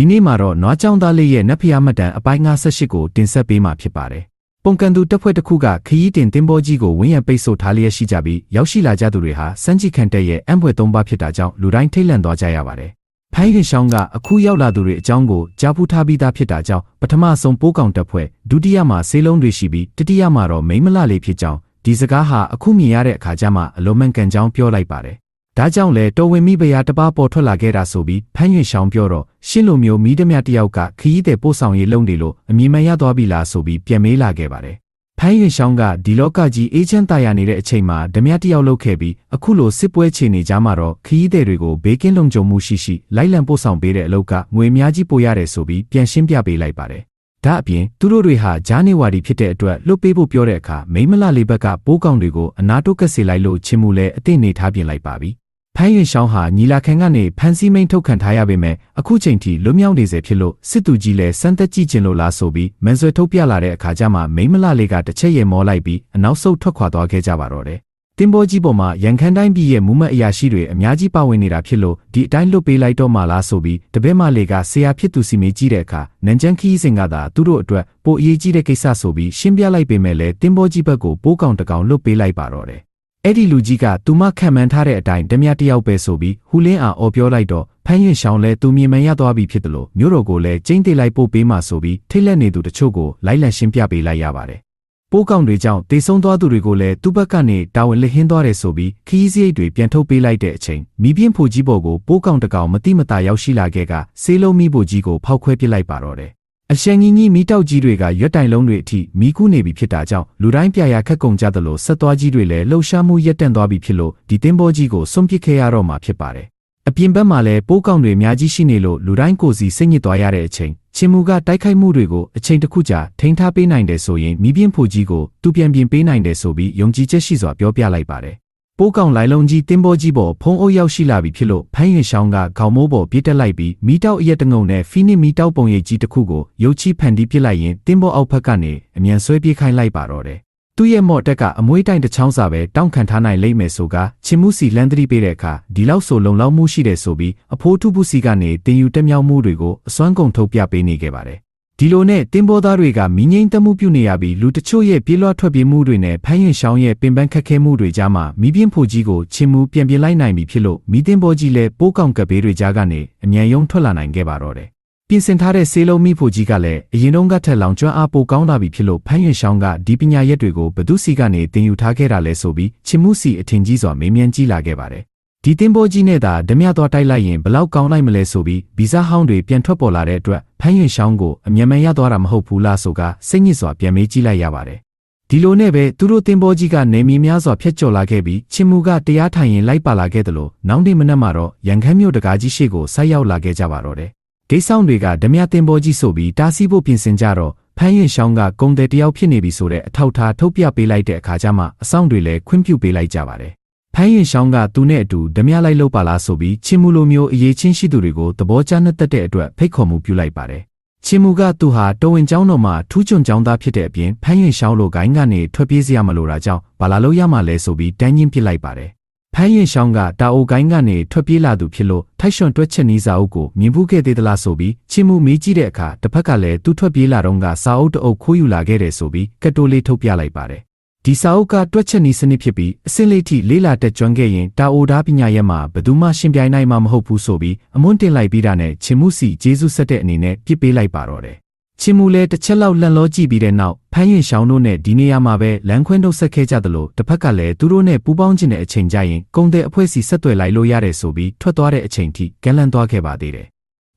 ဒီနေ့မှာတော့နွားကြောင်သားလေးရဲ့နတ်ဖျားမှတ်တမ်းအပိုင်း58ကိုတင်ဆက်ပေးမှာဖြစ်ပါတယ်။ပုံကန်သူတပ်ဖွဲ့တစ်ခုကခရီးတင်တင်ဘောကြီးကိုဝင်းရံပိတ်ဆို့ထားလျက်ရှိကြပြီးရောက်ရှိလာကြသူတွေဟာစန်းကြီးခန့်တက်ရဲ့အံဘွယ်သုံးပါးဖြစ်တာကြောင့်လူတိုင်းထိတ်လန့်သွားကြရပါတယ်။ဖိုင်းခင်ရှောင်းကအခုရောက်လာသူတွေအကြောင်းကိုကြားဖူးထားပြီးသားဖြစ်တာကြောင့်ပထမဆုံးပိုးကောင်တပ်ဖွဲ့ဒုတိယမှာဆေးလုံးတွေရှိပြီးတတိယမှာတော့မိမ့်မလလေးဖြစ်ကြောင်းဒီစကားဟာအခုမြင်ရတဲ့အခါကျမှအလုံးမန်ကန်ကြောင်းပြောလိုက်ပါတယ်။ ဒါကြောင့်လဲတော်ဝင်မိဖုရားတပားပေါ်ထွက်လာခဲ့တာဆိုပြီးဖမ်းရွှေရှောင်းပြောတော့ရှင်းလိုမျိုးမိဒမြတယောက်ကခရီးတဲ့ပို့ဆောင်ရေးလုံတယ်လို့အမြင်မရသွားပြီလားဆိုပြီးပြန်မေးလာခဲ့ပါတယ်။ဖမ်းရွှေရှောင်းကဒီလောကကြီးအေးချမ်းသာယာနေတဲ့အချိန်မှာဓမြတယောက်လုပ်ခဲ့ပြီးအခုလိုစစ်ပွဲချေနေကြမှာတော့ခရီးတဲ့တွေကိုဘေးကင်းလုံခြုံမှုရှိရှိလိုက်လံပို့ဆောင်ပေးတဲ့အလုပ်ကငွေအများကြီးပို့ရတယ်ဆိုပြီးပြန်ရှင်းပြပေးလိုက်ပါတယ်။ဒါအပြင်သူတို့တွေဟာဂျာနေဝါဒီဖြစ်တဲ့အတွက်လွတ်ပေးဖို့ပြောတဲ့အခါမိမလလေးဘက်ကပိုးကောင်တွေကိုအနာတုတ်ကစေလိုက်လို့ချင်းမှုလဲအသိနေထားပြင်လိုက်ပါပြီ။ ဖမ်းရင်ရှောင်းဟာညီလာခံကနေဖမ်းဆီးမိန်ထုတ်ခံထားရပေမဲ့အခုချိန်ထိလွတ်မြောက်နေစေဖြစ်လို့စစ်သူကြီးလည်းစမ်းသက်ကြည့်ကျင်လို့လားဆိုပြီးမန်ဆွဲထုတ်ပြလာတဲ့အခါကျမှမိမလလေးကတစ်ချက်ရဲမောလိုက်ပြီးအနောက်ဆုတ်ထွက်ခွာသွားခဲ့ကြပါတော့တယ်။တင်ဘောကြီးပေါ်မှာရန်ခမ်းတိုင်းပြည်ရဲ့မူမတ်အရာရှိတွေအများကြီးပါဝင်နေတာဖြစ်လို့ဒီအတိုင်းလွတ်ပေးလိုက်တော့မှလားဆိုပြီးတပည့်မလေးကဆရာဖြစ်သူစီမေးကြည့်တဲ့အခါနန်ချန်ခီးစင်ကသာသူတို့အတွက်ပိုအရေးကြီးတဲ့ကိစ္စဆိုပြီးရှင်းပြလိုက်ပေမဲ့လည်းတင်ဘောကြီးဘက်ကိုပိုးကောင်တကောင်လွတ်ပေးလိုက်ပါတော့တယ် အဲ့ဒီလူကြီးကသူမခံမှန်းထားတဲ့အတိုင်းဓမြတယောက်ပဲဆိုပြီးဟူလင်းအားအော်ပြောလိုက်တော့ဖမ်းရင်ရှောင်းလဲသူမြင်မှန်ရသွားပြီဖြစ်တယ်လို့မြို့တော်ကိုလည်းကျင်းသေးလိုက်ပို့ပေးမှဆိုပြီးထိတ်လက်နေသူတချို့ကိုလိုက်လံရှင်းပြပေးလိုက်ရပါတယ်။ပိုးကောင်တွေကြောင့်တေဆုံးသွားသူတွေကိုလည်းသူ့ဘက်ကနေတာဝန်လက်ဟင်းသွားတယ်ဆိုပြီးခီးစရိတ်တွေပြန်ထုတ်ပေးလိုက်တဲ့အချိန်မိပြင်းဖို့ကြီးပေါ်ကိုပိုးကောင်တကောင်မတိမတာရောက်ရှိလာခဲ့ကဆေးလုံးမိဖို့ကြီးကိုဖောက်ခွဲပစ်လိုက်ပါတော့တယ် အရှန်ကြီးကြီးမီးတောက်ကြီးတွေကရွက်တိုင်လုံးတွေအထိမီးကူးနေပြီဖြစ်တာကြောင့်လူတိုင်းပြရာခက်ကုန်ကြသလိုဆက်သွားကြီးတွေလည်းလှုပ်ရှားမှုရက်တန့်သွားပြီဖြစ်လို့ဒီတင်းဘောကြီးကိုစွန့်ပစ်ခဲ့ရတော့မှာဖြစ်ပါတယ်။အပြင်ဘက်မှာလည်းပိုးကောင်တွေအများကြီးရှိနေလို့လူတိုင်းကိုယ်စီစိတ်ညစ်သွားရတဲ့အချိန်ချင်းမူကတိုက်ခိုက်မှုတွေကိုအချိန်တစ်ခုကြာထိန်းထားပေးနိုင်တယ်ဆိုရင်မိပြင်းဖို့ကြီးကိုသူပြန်ပြင်ပေးနိုင်တယ်ဆိုပြီးယုံကြည်ချက်ရှိစွာပြောပြလိုက်ပါတယ် ပိုးကောင်လိုင်လုံးကြီးတင်းဘောကြီးပေါ်ဖုံးအုပ်ရောက်ရှိလာပြီဖြစ်လို့ဖမ်းရင်ရှောင်းကခေါင်းမိုးပေါ်ပြေးတက်လိုက်ပြီးမီတောက်အရက်တငုံနဲ့ဖီနစ်မီတောက်ပုံရိပ်ကြီးတစ်ခုကိုရုပ်ချီဖန်တီးပစ်လိုက်ရင်တင်းဘောအောက်ဖက်ကနေအမြန်ဆွဲပြေးခိုင်းလိုက်ပါတော့တယ်။သူ့ရဲ့မော့တက်ကအမွေးတိုင်တစ်ချောင်းစာပဲတောင့်ခံထားနိုင်လိမ့်မယ်ဆိုကချင်းမှုစီလန်သတိပေးတဲ့အခါဒီလောက်ဆိုလုံလောက်မှုရှိတယ်ဆိုပြီးအဖိုးထုပုစီကနေတင်ယူတက်မြောက်မှုတွေကိုအစွမ်းကုန်ထုတ်ပြပေးနေခဲ့ပါတယ် ဒီလိုနဲ့တင်းဘောသားတွေကမိငိမ့်တမှုပြုနေရပြီးလူတချို့ရဲ့ပြေးလွှတ်ထွက်ပြေးမှုတွေနဲ့ဖမ်းရင်ရှောင်းရဲ့ပင်ပန်းခက်ခဲမှုတွေကြားမှာမိပြင်းဖို့ကြီးကိုချင်းမှုပြန်ပြလိုက်နိုင်ပြီဖြစ်လို့မိတင်းဘောကြီးလည်းပိုးကောင်ကပ်ဘေးတွေကြားကနေအမြန်ယုံထွက်လာနိုင်ခဲ့ပါတော့တယ်။ပြင်ဆင်ထားတဲ့ဆေးလုံးမိဖို့ကြီးကလည်းအရင်တုန်းကထက်လောင်ကျွမ်းအားပိုကောင်းလာပြီဖြစ်လို့ဖမ်းရင်ရှောင်းကဒီပညာရက်တွေကိုဘသူစီကနေတင်ယူထားခဲ့တာလဲဆိုပြီးချင်းမှုစီအထင်ကြီးစွာမေးမြန်းကြည့်လာခဲ့ပါတယ် ဒီတင်ဘောကြီးနဲ့သာဓမြသွားတိုက်လိုက်ရင်ဘလောက်ကောင်းလိုက်မလဲဆိုပြီးဗီဇဟောင်းတွေပြန်ထွက်ပေါ်လာတဲ့အတွက်ဖမ်းရင်ရှောင်းကိုအမြန်မြန်ရသွားတာမဟုတ်ဘူးလားဆိုကစိတ်ညစ်စွာပြန်မေးကြည့်လိုက်ရပါတယ်။ဒီလိုနဲ့ပဲသူတို့တင်ဘောကြီးကနေမီများစွာဖျက်ကျော်လာခဲ့ပြီးချင်းမူကတရားထိုင်ရင်လိုက်ပါလာခဲ့တယ်လို့နောက်နေ့မနက်မှာတော့ရန်ခမ်းမြို့တကားကြီးရှိကိုဆိုက်ရောက်လာခဲ့ကြပါတော့တယ်။ဂိတ်ဆောင်တွေကဓမြတင်ဘောကြီးဆိုပြီးတားဆီးဖို့ပြင်ဆင်ကြတော့ဖမ်းရင်ရှောင်းကကုံတယ်တယောက်ဖြစ်နေပြီဆိုတဲ့အထောက်ထားထုတ်ပြပေးလိုက်တဲ့အခါကျမှအဆောင်တွေလည်းခွင့်ပြုပေးလိုက်ကြပါတယ် ဖမ်းရင်ရှောင်းကသူနဲ့အတူဓမြလိုက်လို့ပါလားဆိုပြီးချင်းမူလိုမျိုးအရေးချင်းရှိသူတွေကိုသဘောကျနှက်သက်တဲ့အတွက်ဖိတ်ခေါ်မှုပြုလိုက်ပါတယ်။ချင်းမူကသူဟာတော်ဝင်ကျောင်းတော်မှာထူးချွန်ကျောင်းသားဖြစ်တဲ့အပြင်ဖမ်းရင်ရှောင်းလိုဂိုင်းကနေထွက်ပြေးစရာမလိုတာကြောင့်ဘာလာလို့ရမှလဲဆိုပြီးတန်းချင်းပစ်လိုက်ပါတယ်။ဖမ်းရင်ရှောင်းကတာအိုဂိုင်းကနေထွက်ပြေးလာသူဖြစ်လို့ထိုက်ရွှန်တွက်ချက်နီးစာအုပ်ကိုမြင်ဖူးခဲ့သေးသလားဆိုပြီးချင်းမူမေးကြည့်တဲ့အခါတစ်ဖက်ကလည်းသူထွက်ပြေးလာတော့ကစာအုပ်တအုပ်ခိုးယူလာခဲ့တယ်ဆိုပြီးကတိုလေးထုတ်ပြလိုက်ပါတယ် ဒီစာအုပ်ကတွက်ချက်နည်းစနစ်ဖြစ်ပြီးအစင်းလေးထိလေးလာတက်ကျွမ်းခဲ့ရင်တာအိုဒါပညာရဲ့မှာဘယ်သူမှရှင်ပြိုင်နိုင်မှာမဟုတ်ဘူးဆိုပြီးအမွန်းတင်လိုက်ပြီးတာနဲ့ချင်းမှုစီဂျေဇုဆက်တဲ့အနေနဲ့ပြစ်ပေးလိုက်ပါတော့တယ်။ချင်းမှုလည်းတစ်ချက်လောက်လန့်လောကြည့်ပြီးတဲ့နောက်ဖမ်းရင်ရှောင်းတို့နဲ့ဒီနေရာမှာပဲလမ်းခွင်းထုတ်ဆက်ခဲ့ကြသလိုတစ်ဖက်ကလည်းသူတို့နဲ့ပူးပေါင်းခြင်းတဲ့အချိန်ကြရင်ကုံတဲ့အဖွဲ့စီဆက်သွယ်လိုက်လို့ရတယ်ဆိုပြီးထွက်သွားတဲ့အချိန်ထိကန့်လန့်သွားခဲ့ပါသေးတယ်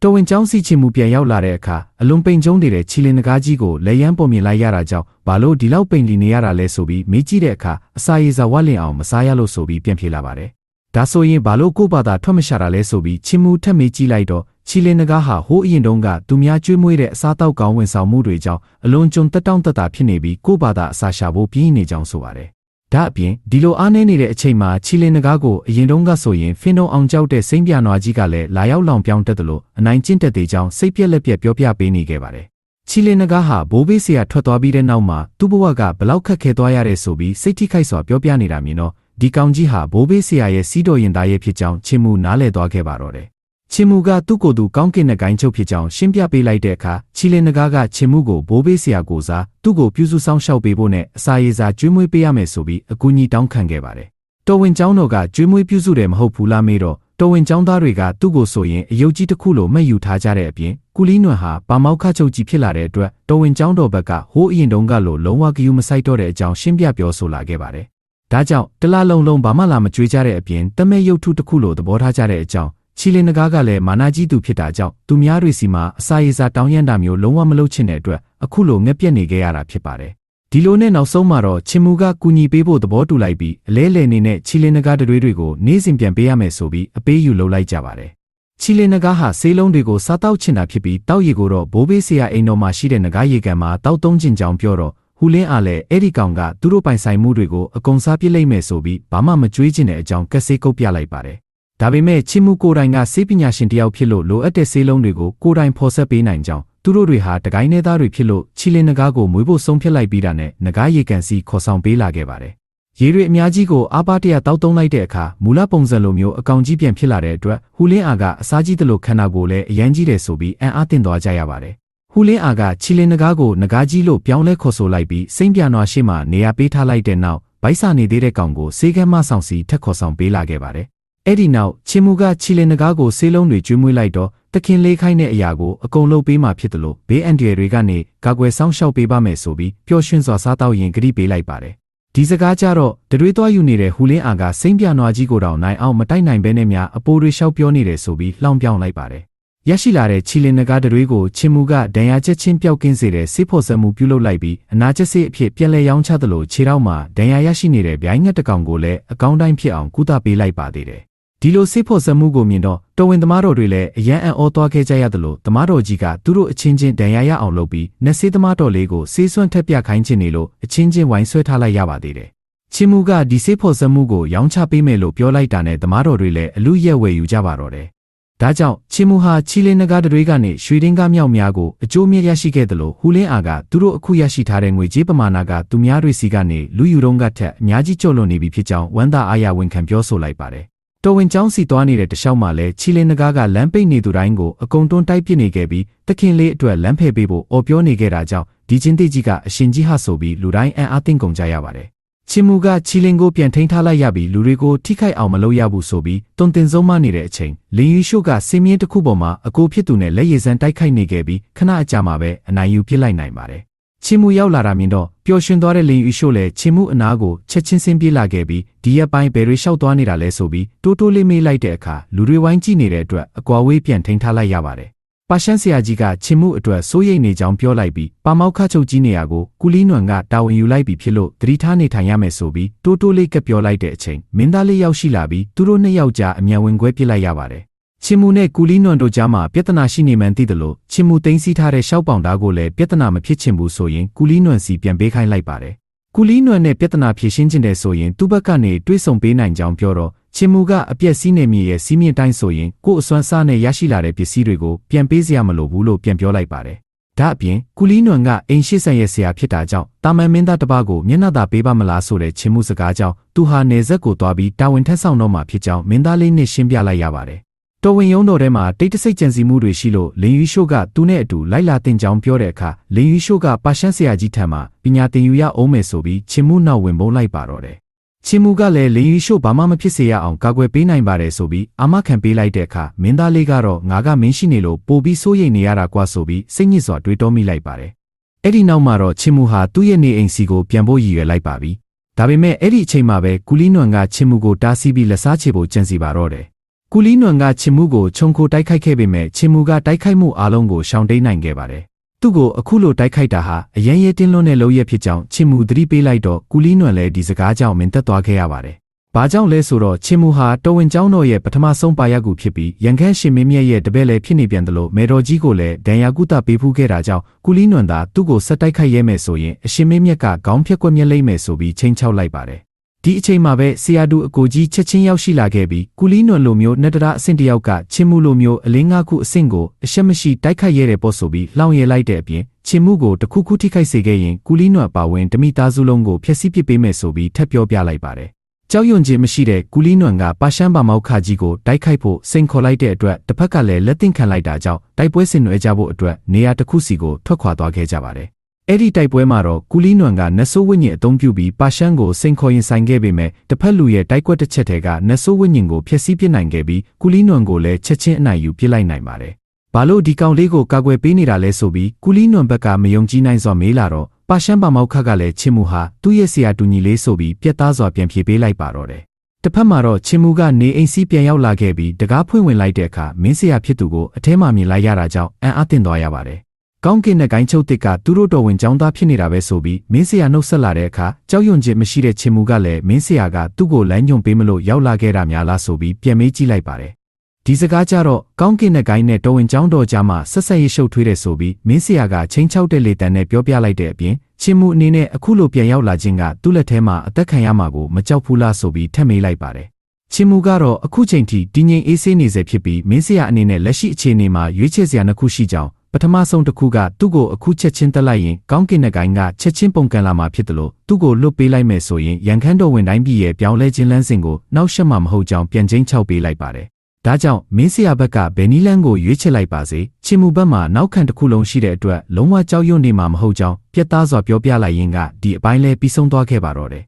တော်ဝင်ကျောင်းစီချင်မှုပြန်ရောက်လာတဲ့အခါအလွန်ပိန်ကျုံနေတဲ့ချီလင်နဂါးကြီးကိုလက်ရန်ပေါ်မြင်လိုက်ရတာကြောင့်ဘာလို့ဒီလောက်ပိန်လီနေရတာလဲဆိုပြီးမေးကြည့်တဲ့အခါအစာရည်စာဝတ်လင်အောင်မစားရလို့ဆိုပြီးပြန်ပြေးလာပါတယ်။ဒါဆိုရင်ဘာလို့ကို့ဘာသာထွက်မရှာတာလဲဆိုပြီးချင်မှုထက်မေးကြည့်လိုက်တော့ချီလင်နဂါးဟာဟိုးအရင်တုန်းကသူများကျွေးမွေးတဲ့အစားတောက်ကောင်းဝင်ဆောင်မှုတွေကြောင့်အလွန်ကြုံတက်တောင့်တက်တာဖြစ်နေပြီးကို့ဘာသာအစာရှာဖို့ပြင်းနေကြောင်းဆိုပါတယ် ဒါအပြင်ဒီလိုအားနည်းနေတဲ့အချိန်မှာချီလင်နဂါးကိုအရင်တုန်းကဆိုရင်ဖင်းတုံအောင်ကြောက်တဲ့စိမ့်ပြနွားကြီးကလည်းလာရောက်လောင်ပြောင်းတက်တယ်လို့အနိုင်ကျင့်တက်သေးကြောင်းစိတ်ပြက်လက်ပြက်ပြောပြပေးနေခဲ့ပါတယ်။ချီလင်နဂါးဟာဘိုးဘေးဆရာထွက်သွားပြီးတဲ့နောက်မှာသူ့ဘဝကဘလောက်ခက်ခဲသွားရတဲ့ဆိုပြီးစိတ်ထိခိုက်စွာပြောပြနေတာမြင်တော့ဒီကောင်ကြီးဟာဘိုးဘေးဆရာရဲ့စီးတော်ရင်သားရဲ့ဖြစ်ကြောင်းချင်းမှုနားလည်သွားခဲ့ပါတော့တယ်။ ချင်းမူကသူ့ကိုယ်သူကောင်းကင်တဲ့ဂိုင်းချုပ်ဖြစ်ကြောင်းရှင်းပြပေးလိုက်တဲ့အခါချီလင်နဂါကချင်းမူကိုဘိုးဘေးဆရာကိုစားသူ့ကိုပြုစုဆောင်ရှောက်ပေးဖို့နဲ့အစာရေစာကျွေးမွေးပေးရမယ်ဆိုပြီးအကူအညီတောင်းခံခဲ့ပါတယ်။တော်ဝင်ကျောင်းတော်ကကျွေးမွေးပြုစုတယ်မဟုတ်ဘူးလားမေးတော့တော်ဝင်ကျောင်းသားတွေကသူ့ကိုဆိုရင်အယုတ်ကြီးတစ်ခုလိုမှတ်ယူထားကြတဲ့အပြင်ကုလီနွန်ဟာပါမောက်ခချုပ်ကြီးဖြစ်လာတဲ့အတွက်တော်ဝင်ကျောင်းတော်ဘက်ကဟိုးအရင်တုန်းကလိုလုံးဝဂယုမဆိုင်တော့တဲ့အကြောင်းရှင်းပြပြောဆိုလာခဲ့ပါတယ်။ဒါကြောင့်တလားလုံးလုံးဘာမှလာမကြွေးကြတဲ့အပြင်တမဲရုပ်ထုတစ်ခုလိုသဘောထားကြတဲ့အကြောင်း ချီလင်နဂါကလည်းမာနာကြီးသူဖြစ်တာကြောင့်သူများတွေစီမှာအစာရေစာတောင်းရမ်းတာမျိုးလုံးဝမလုပ်ချင်တဲ့အတွက်အခုလိုငက်ပြက်နေခဲ့ရတာဖြစ်ပါတယ်။ဒီလိုနဲ့နောက်ဆုံးမှာတော့ချင်မူကကူညီပေးဖို့သဘောတူလိုက်ပြီးအလဲလဲနေနဲ့ချီလင်နဂါတွေတွေကိုနေ့စဉ်ပြန်ပေးရမယ်ဆိုပြီးအပေးယူလုပ်လိုက်ကြပါတယ်။ချီလင်နဂါဟာဆေးလုံးတွေကိုစားတောက်ချင်တာဖြစ်ပြီးတောက်ရည်ကိုတော့ဘိုးဘေးဆရာအိမ်တော်မှာရှိတဲ့နဂါရေကန်မှာတောက်သုံးချင်ကြောင်းပြောတော့ဟူလင်းအားလည်းအဲ့ဒီကောင်ကသူတို့ပိုင်ဆိုင်မှုတွေကိုအကုန်စားပစ်လိုက်မယ်ဆိုပြီးဘာမှမကြွေးချင်တဲ့အကြောင်းကက်ဆေးကုတ်ပြလိုက်ပါတယ်။ ဒါပေမဲ့ချစ်မှုကိုယ်တိုင်ကစေပညာရှင်တယောက်ဖြစ်လို့လိုအပ်တဲ့ဆေးလုံးတွေကိုကိုယ်တိုင်ဖော်ဆက်ပေးနိုင်ကြောင်းသူတို့တွေဟာတကိုင်းနေသားတွေဖြစ်လို့ချီလင်နဂါကိုမွေးဖို့ဆုံးဖြတ်လိုက်ပြီးတာနဲ့နဂါရေကန်စီခေါ်ဆောင်ပေးလာခဲ့ပါတယ်။ရေတွေအများကြီးကိုအားပါတရတောက်သုံးလိုက်တဲ့အခါမူလပုံစံလိုမျိုးအကောင်ကြီးပြန်ဖြစ်လာတဲ့အတွက်ဟူလင်းအာကအစားကြီးတလို့ခန္ဓာကိုယ်လည်းအရန်ကြီးတယ်ဆိုပြီးအံ့အားသင့်သွားကြရပါတယ်။ဟူလင်းအာကချီလင်နဂါကိုနဂါကြီးလို့ပြောင်းလဲခေါ်ဆိုလိုက်ပြီးစိမ့်ပြနွားရှိမှနေရာပေးထားလိုက်တဲ့နောက်ဗိုက်စာနေသေးတဲ့ကောင်ကိုစေကမ်းမဆောင်စီထက်ခေါ်ဆောင်ပေးလာခဲ့ပါတယ်။ အဲ့ဒီနောက်ချင်းမူကချီလင်နဂါကိုဆေးလုံးတွေကျွေးမွေးလိုက်တော့တခင်လေးခိုင်းတဲ့အရာကိုအကုန်လုံးပေးမှဖြစ်တယ်လို့ဘေးအန်ဒီရတွေကနေကာကွယ်ဆောင်ရှောက်ပေးပါမယ်ဆိုပြီးပျော်ရွှင်စွာစားတော့ရင်ဂရိပေးလိုက်ပါတယ်ဒီစကားကြတော့တတွေးသွားယူနေတဲ့ဟူလင်းအာကစိမ့်ပြနွားကြီးကိုတောင်နိုင်အောင်မတိုက်နိုင်ဘဲနဲ့များအပိုးတွေရှောက်ပြောနေတယ်ဆိုပြီးလှောင်ပြောင်းလိုက်ပါတယ်ရရှိလာတဲ့ချီလင်နဂါတွေကိုချင်းမူကဒဏ်ရာချက်ချင်းပျောက်ကင်းစေတဲ့စစ်ဖို့စမှုပြုလုပ်လိုက်ပြီးအနာချက်စစ်အဖြစ်ပြန်လဲရောင်းချသလိုခြေထောက်မှာဒဏ်ရာရရှိနေတဲ့ဗျိုင်းငှက်တကောင်ကိုလည်းအကောင်းတိုင်းဖြစ်အောင်ကုသပေးလိုက်ပါသေးတယ် ဒီလိုစိတ်ဖို့စမှုကိုမြင်တော့တော်ဝင်သမားတော်တွေလည်းအယံအံ့ဩသွားခဲ့ကြရသလိုသမားတော်ကြီးကသူတို့အချင်းချင်းဒဏ်ရာရအောင်လုပ်ပြီးနဆေးသမားတော်လေးကိုဆေးစွန့်ထက်ပြခိုင်းချင်နေလို့အချင်းချင်းဝိုင်းဆွဲထားလိုက်ရပါသေးတယ်။ချင်းမူကဒီစိတ်ဖို့စမှုကိုရောင်းချပေးမယ်လို့ပြောလိုက်တာနဲ့သမားတော်တွေလည်းအလူရက်ဝယ်ယူကြပါတော့တယ်။ဒါကြောင့်ချင်းမူဟာချီလင်းနဂါတွေကနေရွှေရင်းကားမြောက်များကိုအကျိုးမြတ်ရရှိခဲ့တယ်လို့ဟူလင်းအာကသူတို့အခုရရှိထားတဲ့ငွေကြေးပမာဏကသူများတွေစီကနေလူယူတုံးကထက်အများကြီးကျော်လွန်နေပြီဖြစ်ကြောင်းဝန်တာအားရဝန်ခံပြောဆိုလိုက်ပါတယ် တော်ဝင်ကျောင်းစီသွားနေတဲ့တခြားမှာလဲချီလင်းနဂါကလမ်းပိတ်နေသူတိုင်းကိုအကုံတွန်းတိုက်ပစ်နေခဲ့ပြီးတခင်လေးအတွက်လမ်းဖယ်ပေးဖို့အော်ပြောနေခဲ့တာကြောင့်ဒီချင်းတိကြီးကအရှင်ကြီးဟဆိုပြီးလူတိုင်းအံ့အားသင့်ကုန်ကြရပါတယ်။ချီမူကချီလင်းကိုပြန်ထိန်းထားလိုက်ရပြီးလူတွေကိုထိခိုက်အောင်မလုပ်ရဘူးဆိုပြီးတုံတင်ဆုံးမနေတဲ့အချိန်လင်းယူရှို့ကစင်မြင့်တစ်ခုပေါ်မှာအကိုဖြစ်သူနဲ့လက်ရည်စမ်းတိုက်ခိုက်နေခဲ့ပြီးခဏအကြာမှာပဲအနိုင်ယူပြစ်လိုက်နိုင်ပါတယ်။ ချင်းမူရောက်လာတာမြင်တော့ပျော်ရွှင်သွားတဲ့လင်ယူရှို့လည်းချင်းမူအနာကိုချက်ချင်းဆင်းပြေးလာခဲ့ပြီးဒီရက်ပိုင်းဘယ်တွေလျှောက်သွားနေတာလဲဆိုပြီးတိုးတိုးလေးမေးလိုက်တဲ့အခါလူတွေဝိုင်းကြည့်နေတဲ့အတွက်အကွာဝေးပြန်ထိန်ထားလိုက်ရပါတယ်။ပါရှန်ဆရာကြီးကချင်းမူအတွက်စိုးရိမ်နေကြောင်းပြောလိုက်ပြီးပါမောက်ခချုပ်ကြီးနေရာကိုကူလီနွန်ကတာဝန်ယူလိုက်ပြီးဖြစ်လို့သတိထားနေထိုင်ရမယ်ဆိုပြီးတိုးတိုးလေးကပြောလိုက်တဲ့အချိန်မင်းသားလေးရောက်ရှိလာပြီးသူတို့နှစ်ယောက်ကြားအမြန်ဝင်ခွဲပြစ်လိုက်ရပါတယ် ချင်မူနဲ့ကူလီနွန်တို့ကြားမှာပြဿနာရှိနေမှန်းသိတယ်လို့ချင်မူသိမ်းဆည်းထားတဲ့ရှောက်ပေါင်သားကိုလည်းပြဿနာမဖြစ်ချင်ဘူးဆိုရင်ကူလီနွန်စီပြန်ပေးခိုင်းလိုက်ပါတယ်။ကူလီနွန်နဲ့ပြဿနာဖြေရှင်းခြင်းတဲ့ဆိုရင်သူ့ဘက်ကနေတွေးဆုံပေးနိုင်ကြောင်းပြောတော့ချင်မူကအပြက်စီးနေမြေရဲ့စီးမြင့်တိုင်းဆိုရင်ကို့အစွမ်းစားနဲ့ရရှိလာတဲ့ပစ္စည်းတွေကိုပြန်ပေးစရာမလိုဘူးလို့ပြန်ပြောလိုက်ပါတယ်။ဒါအပြင်ကူလီနွန်ကအိမ်ရှိဆန်ရဲ့ဆရာဖြစ်တာကြောင့်တာမန်မင်းသားတစ်ပါးကိုမျက်နှာသာပေးပါမလားဆိုတဲ့ချင်မှုစကားကြောင့်သူဟာနေဆက်ကိုသွားပြီးတာဝန်ထမ်းဆောင်တော့မှဖြစ်ကြောင်းမင်းသားလေးနဲ့ရှင်းပြလိုက်ရပါတယ် တော်ဝင်ရုံးတော်ထဲမှာတိတ်တဆိတ်ကြံစီမှုတွေရှိလို့လင်ယူရှိုးကသူနဲ့အတူလိုက်လာတင်ကြောင်းပြောတဲ့အခါလင်ယူရှိုးကပါရှန်ဆရာကြီးထံမှာပညာသင်ယူရအောင်မယ်ဆိုပြီးချင်းမှုနောက်ဝင်ပုံးလိုက်ပါတော့တယ်။ချင်းမှုကလည်းလင်ယူရှိုးဘာမှမဖြစ်စေရအောင်ကာကွယ်ပေးနိုင်ပါတယ်ဆိုပြီးအာမခံပေးလိုက်တဲ့အခါမင်းသားလေးကတော့ငါကမင်းရှိနေလို့ပိုပြီးစိုးရိမ်နေရတာကွာဆိုပြီးစိတ်ညစ်စွာတွေးတောမိလိုက်ပါတယ်။အဲ့ဒီနောက်မှာတော့ချင်းမှုဟာသူ့ရဲ့နေအိမ်စီကိုပြန်ဖို့ရည်ရွယ်လိုက်ပါပြီ။ဒါပေမဲ့အဲ့ဒီအချိန်မှာပဲကူလီနွန်ကချင်းမှုကိုတားဆီးပြီးလက်စားချေဖို့ကြံစီပါတော့တယ် ကူလီနွန်ကချင်မှုကိုခြုံခိုတိုက်ခိုက်ခဲ့ပေမဲ့ချင်မှုကတိုက်ခိုက်မှုအလုံးကိုရှောင်တိန်နိုင်ခဲ့ပါတယ်။သူ့ကိုအခုလိုတိုက်ခိုက်တာဟာအရင်ရဲတင်းလွန်းတဲ့လုပ်ရဖြစ်ကြောင်းချင်မှုသတိပေးလိုက်တော့ကူလီနွန်လည်းဒီစကားကြောင့်မင်သက်သွားခဲ့ရပါတယ်။ဘာကြောင့်လဲဆိုတော့ချင်မှုဟာတော်ဝင်ကျောင်းတော်ရဲ့ပထမဆုံးပါရကူဖြစ်ပြီးရန်ခန့်ရှင်မင်းမြတ်ရဲ့တပည့်လည်းဖြစ်နေပြန်တယ်လို့မေတော်ကြီးကိုလည်းဒဏ်ရာကုသပေးဖူးခဲ့တာကြောင့်ကူလီနွန်သာသူ့ကိုဆက်တိုက်ခိုက်ရဲမယ်ဆိုရင်အရှင်မင်းမြတ်ကခေါင်းဖြက်ကွက်မျက်လိမ့်မယ်ဆိုပြီးချိန်ချောက်လိုက်ပါတယ် ဒီအချိန်မှာပဲဆရာတူအကိုကြီးချက်ချင်းရောက်ရှိလာခဲ့ပြီးကူလီနွန်လိုမျိုးနတရာအဆင့်တယောက်ကချင်းမှုလိုမျိုးအလင်းငါခုအဆင့်ကိုအရှက်မရှိတိုက်ခိုက်ရတဲ့ပေါ့ဆိုပြီးလောင်ရဲလိုက်တဲ့အပြင်ချင်းမှုကိုတခုခုထိခိုက်စေခဲ့ရင်ကူလီနွန်ပါဝင်ဓမိသားစုလုံးကိုဖျက်ဆီးပစ်ပေးမယ်ဆိုပြီးထပ်ပြောပြလိုက်ပါတယ်ကြောက်ရွံ့ခြင်းမရှိတဲ့ကူလီနွန်ကပါရှမ်းပါမောက်ခကြီးကိုတိုက်ခိုက်ဖို့စိန်ခေါ်လိုက်တဲ့အတွက်တစ်ဖက်ကလည်းလက်သင့်ခံလိုက်တာကြောင့်တိုက်ပွဲဆင်နွှဲကြဖို့အတွက်နေရာတစ်ခုစီကိုထွက်ခွာသွားခဲ့ကြပါတယ်။ အဲ့ဒီတိုက်ပွဲမှာတော့ကူလီနွန်ကနတ်ဆိုးဝိညာဉ်အုံပြုပြီးပါရှမ်းကိုစိန်ခေါ်ရင်ဆိုင်ခဲ့ပေမဲ့တစ်ဖက်လူရဲ့တိုက်ကွက်တစ်ချက်တည်းကနတ်ဆိုးဝိညာဉ်ကိုဖျက်ဆီးပစ်နိုင်ခဲ့ပြီးကူလီနွန်ကိုလည်းချက်ချင်းအနိုင်ယူပစ်လိုက်နိုင်ပါတယ်။ဘာလို့ဒီကောင်လေးကိုကာကွယ်ပေးနေတာလဲဆိုပြီးကူလီနွန်ဘက်ကမယုံကြည်နိုင်စွာမေးလာတော့ပါရှမ်းပါမောက်ခကလည်းချစ်မှုဟာသူ့ရဲ့ဆရာတူညီလေးဆိုပြီးပြက်သားစွာပြန်ဖြေပေးလိုက်ပါတော့တယ်။တစ်ဖက်မှာတော့ချင်မူကနေအိမ်စီးပြန်ရောက်လာခဲ့ပြီးတကားဖွင့်ဝင်လိုက်တဲ့အခါမင်းဆရာဖြစ်သူကိုအထဲမှာမြင်လိုက်ရတာကြောင့်အံ့အားသင့်သွားရပါတယ်။ ကောင်းကင်နဲ့ဂိုင်းချုပ်တစ်ကသူတို့တော်ဝင်ចောင်းသားဖြစ်နေတာပဲဆိုပြီးမင်းဆရာနှုတ်ဆက်လာတဲ့အခါကြောက်ရွံ့ခြင်းမရှိတဲ့ချင်မူကလည်းမင်းဆရာကသူ့ကိုလမ်းညွှန်ပေးမလို့ရောက်လာခဲ့တာများလားဆိုပြီးပြန်မေးကြည့်လိုက်ပါတယ်။ဒီစကားကြတော့ကောင်းကင်နဲ့ဂိုင်းနဲ့တော်ဝင်ចောင်းတော်ကြားမှာဆက်ဆက်ရရှုပ်ထွေးတယ်ဆိုပြီးမင်းဆရာကချင်းချောက်တဲ့လေတံနဲ့ပြောပြလိုက်တဲ့အပြင်ချင်းမှုအနေနဲ့အခုလိုပြန်ရောက်လာခြင်းကသူ့လက်ထဲမှာအသက်ခံရမှာကိုမကြောက်ဘူးလားဆိုပြီးထပ်မေးလိုက်ပါတယ်။ချင်းမှုကတော့အခုချိန်ထိတည်ငြိမ်အေးဆေးနေစေဖြစ်ပြီးမင်းဆရာအနေနဲ့လက်ရှိအခြေအနေမှာရွေးချယ်စရာနှစ်ခုရှိကြောင်း ပထမဆုံးတစ်ခုကသူ့ကိုအခုချက်ချင်းတက်လိုက်ရင်ကောင်းကင်နဲ့ဂိုင်းကချက်ချင်းပုံကန်လာမှာဖြစ်တယ်လို့သူ့ကိုလွတ်ပေးလိုက်မယ်ဆိုရင်ရန်ခမ်းတော်ဝင်တိုင်းပြည်ရဲ့ပြောင်းလဲခြင်းလမ်းစဉ်ကိုနောက်ရှက်မှာမဟုတ်ကြောင်းပြန်ချင်းချောက်ပေးလိုက်ပါတယ်။ဒါကြောင့်မင်းဆရာဘက်ကဘယ်နီလန်းကိုရွေးချယ်လိုက်ပါစေချင်းမှုဘက်မှာနောက်ခံတစ်ခုလုံးရှိတဲ့အတွက်လုံးဝကြောက်ရွံ့နေမှာမဟုတ်ကြောင်းပြက်သားစွာပြောပြလိုက်ရင်းကဒီအပိုင်းလဲပြီးဆုံးသွားခဲ့ပါတော့တယ်